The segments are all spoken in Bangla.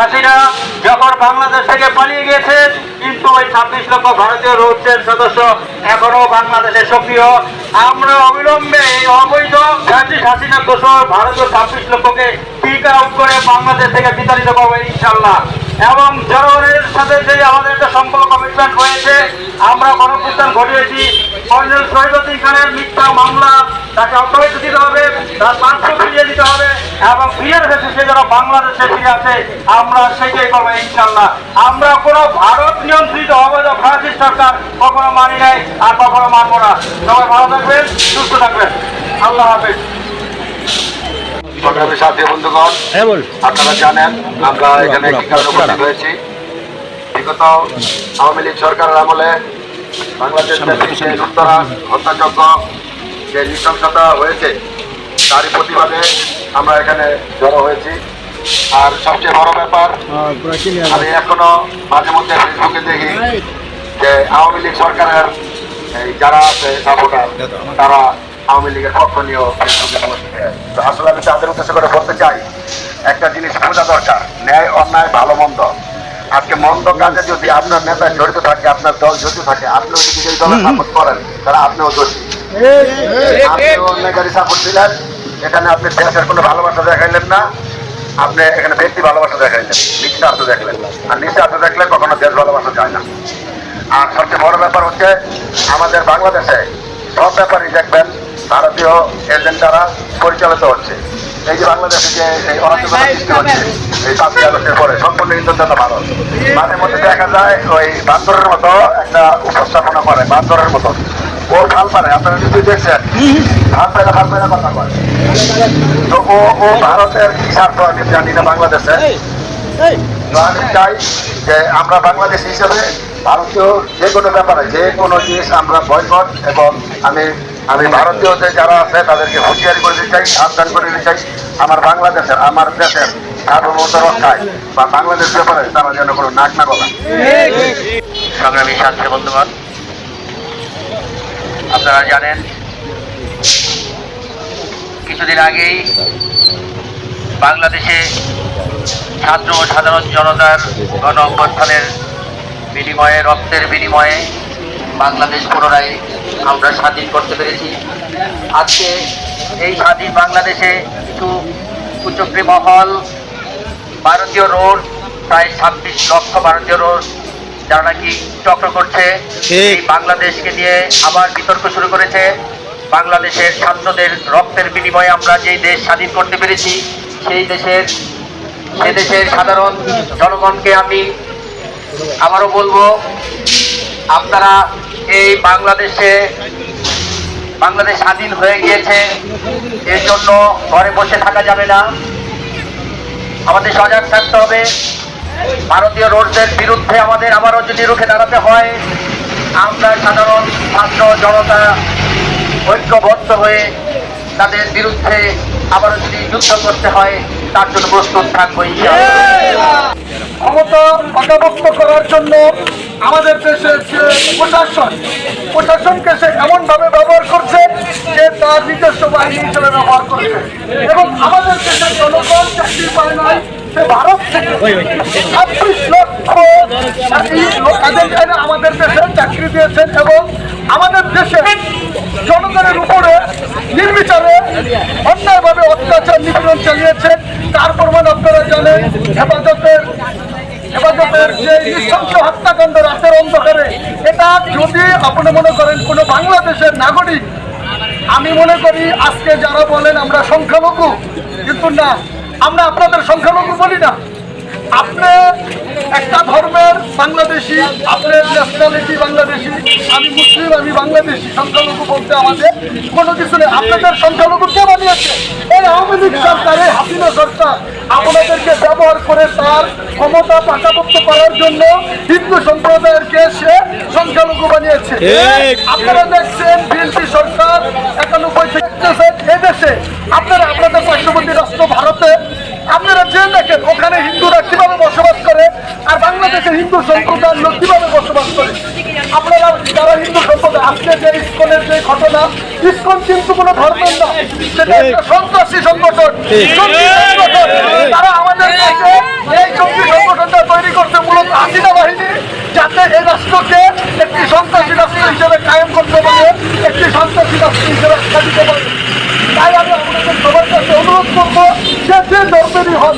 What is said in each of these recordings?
হাসিনা যখন বাংলাদেশ থেকে পালিয়ে গেছে কিন্তু ওই ছাব্বিশ লক্ষ ভারতীয় রোডসের সদস্য এখনও বাংলাদেশে সক্রিয়। আমরা অবিলম্বে এই অবৈধ ফ্যাসিস্ট হাসিনা দোষর ভারতীয় ছাব্বিশ লক্ষকে পিক আউট করে বাংলাদেশ থেকে বিতাড়িত করব ইনশাল্লাহ এবং জনগণের সাথে যে আমাদের একটা সম্পর্ক কমিটমেন্ট হয়েছে, আমরা গণপ্রস্থান ঘটিয়েছি কর্নেল শহীদুদ্দিন খানের মিথ্যা মামলা তাকে অব্যাহতি দিতে হবে তার পাঁচশো ফিরিয়ে দিতে হবে এবং ফিরিয়ে রেখেছে সে যেন বাংলাদেশে ফিরে আসে আমরা সেটাই করব ইনশাল্লাহ। আমরা কোনো ভারত নিয়ন্ত্রিত অবৈধ ফ্রান্সিস সরকার কখনো মানি নাই আর কখনো মানবো না। সবাই ভালো থাকবেন সুস্থ থাকবেন। আল্লাহ হাফেজ। সংগ্রামী সাথী বন্ধুগণ হ্যাঁ আপনারা জানেন আমরা এখানে হয়েছি বিগত আওয়ামী লীগ সরকারের আমলে যে লুটতরা হত্যাযজ্ঞ যে নৃশংসতা হয়েছে তারই প্রতিবাদে আমরা এখানে জড়ো হয়েছি। আর সবচেয়ে বড় ব্যাপার আমি এখনও মাঝে মধ্যে ফেসবুকে দেখি যে আওয়ামী লীগ সরকারের যারা আছে সাপোর্টার তারা আওয়ামী লীগের পক্ষ নিয়েও আসলে আমি তাদের উদ্দেশ্য করে বলতে চাই একটা জিনিস বোঝা দরকার ন্যায় অন্যায় ভালো মন্দ। আজকে মন্দ কাজে যদি আপনার নেতা জড়িত থাকে আপনার দল জড়িত থাকে আপনিও যদি এই দলের সাপোর্ট করেন তাহলে আপনিও দোষী। আপনিও অন্যায়কারী সাপোর্ট দিলেন এখানে আপনি দেশের কোনো ভালোবাসা দেখাইলেন না আপনি এখানে ব্যক্তি ভালোবাসা দেখাইলেন নিঃস্বার্থ দেখলেন আর নিঃস্বার্থ দেখলে কখনো দেশ ভালোবাসা যায় না। আর সবচেয়ে বড় ব্যাপার হচ্ছে আমাদের বাংলাদেশে সব ব্যাপারই দেখবেন ভারতীয় এজেন্ট দ্বারা পরিচালিত হচ্ছে। এই যে বাংলাদেশে যে এই অরাজকতা সৃষ্টি হচ্ছে এই পাঁচই আগস্টের পরে সম্পূর্ণ ভারত মাঝে মধ্যে দেখা যায় ওই বান্দরের মতো একটা উপস্থাপনা করে বান্দরের মতো। ও ভালো পারে আপনারা নিশ্চয়ই দেখছেন। ভালো পায় না ভালো পায় না কথা বলে। তো ও ও ভারতের কি স্বার্থ আমি জানি না বাংলাদেশে। তো আমি চাই যে আমরা বাংলাদেশ হিসেবে ভারতীয় যে কোনো ব্যাপারে যে কোনো জিনিস আমরা বয়কট এবং আমি আমি ভারতীয়দের যারা আছে, তাদেরকে হুঁশিয়ারি করে দিতে চাই, সাবধান করে দিতে চাই। আমার বাংলাদেশের, আমার দেশের সার্বভৌমত্ব রক্ষায় বা বাংলাদেশ ব্যাপারে তারা যেন কোনো নাক না কথা সংগ্রামী ছাত্র বন্ধুগণ। আপনারা জানেন, কিছুদিন আগেই বাংলাদেশে ছাত্র ও সাধারণ জনতার গণ অভ্যর্থনের বিনিময়ে, রক্তের বিনিময়ে বাংলাদেশ পুনরায় আমরা স্বাধীন করতে পেরেছি। আজকে এই স্বাধীন বাংলাদেশে কিছু কুচক্রী মহল ভারতীয় রোড প্রায় ছাব্বিশ লক্ষ ভারতীয় রোড যারা নাকি চক্র করছে। এই বাংলাদেশকে নিয়ে আবার বিতর্ক শুরু করেছে। বাংলাদেশের ছাত্রদের রক্তের বিনিময়ে আমরা যেই দেশ স্বাধীন করতে পেরেছি সেই দেশের সে দেশের সাধারণ জনগণকে আমি আবারও বলব আপনারা এই বাংলাদেশে বাংলাদেশ স্বাধীন হয়ে গিয়েছে, এর জন্য ঘরে বসে থাকা যাবে না আমাদের সজাগ থাকতে হবে ভারতীয় রোডদের বিরুদ্ধে আমাদের আবারও যদি রুখে দাঁড়াতে হয়, আমরা সাধারণ ছাত্র জনতা ঐক্যবদ্ধ হয়ে তাদের বিরুদ্ধে আবারও যদি যুদ্ধ করতে হয়, তার জন্য প্রস্তুত থাকব। ক্ষমতা পাকাপোক্ত করার জন্য আমাদের দেশের যে প্রশাসন প্রশাসনকে সে এমনভাবে ব্যবহার করছে যে তার নিজস্ব বাহিনী হিসেবে ব্যবহার করছে। এবং আমাদের দেশের জনগণ চাকরি পায় নাই সে ভারত থেকে ছাব্বিশ লক্ষ এনে আমাদের দেশে চাকরি দিয়েছেন এবং আমাদের দেশে জনগণের উপরে নির্বিচারে অন্যায়ভাবে অত্যাচার নিপীড়ন চালিয়েছেন। তার প্রমাণ আপনারা জানেন হেফাজতের হেফাজতের যে নৃশংস হত্যাকাণ্ড রাতের অন্ধকারে এটা যদি আপনি মনে করেন কোনো বাংলাদেশের নাগরিক আমি মনে করি আজকে যারা বলেন আমরা সংখ্যালঘু কিন্তু না আমরা আপনাদের সংখ্যালঘু বলি না আপনি একটা ধর্মের বাংলাদেশি আপনার ন্যাশনালিটি বাংলাদেশি আমি মুসলিম আমি বাংলাদেশি সংখ্যালঘু বলতে আমাদের কোনো কিছু নেই আপনাদের সংখ্যালঘু কে বানিয়েছে এই আওয়ামী লীগ সরকার এই হাসিনা সরকার আপনাদেরকে ব্যবহার করে তার ক্ষমতা পাকাপোক্ত করার জন্য হিন্দু সম্প্রদায়েরকে সে সংখ্যালঘু বানিয়েছে। আপনারা দেখছেন বিএনপি সরকার একানব্বই থেকে এদেশে। আপনারা আপনাদের পার্শ্ববর্তী রাষ্ট্র ভারতে আপনারা যে দেখেন ওখানে হিন্দুরা কীভাবে বসবাস করে আর বাংলাদেশে হিন্দু সম্প্রদায়ের লোক কীভাবে বসবাস করে। আপনারা যারা হিন্দু সম্প্রদায় আজকে যে ইস্কনের যে ঘটনা ইস্কন কিন্তু কোনো ধর্মের না সেটা একটা সন্ত্রাসী সংগঠন। যে এই জঙ্গি সংগঠনটা তৈরি করছে মূলত হাসিনা বাহিনী যাতে এই রাষ্ট্রকে একটি সন্ত্রাসী রাষ্ট্র হিসেবে কায়েম করতে পারে একটি সন্ত্রাসী রাষ্ট্র হিসেবে স্থাপিত পারে। তাই আমি অনুরোধ করব যে যে ধর্মেরই হন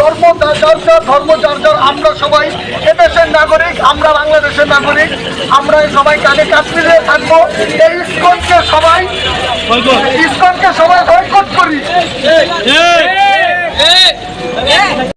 ধর্ম যার ধর্ম যার আমরা সবাই এদেশের নাগরিক আমরা বাংলাদেশের নাগরিক আমরা সবাই কানে কাজ মিলিয়ে এই ইস্কনকে সবাই ইস্কনকে সবাই বয়কট করি।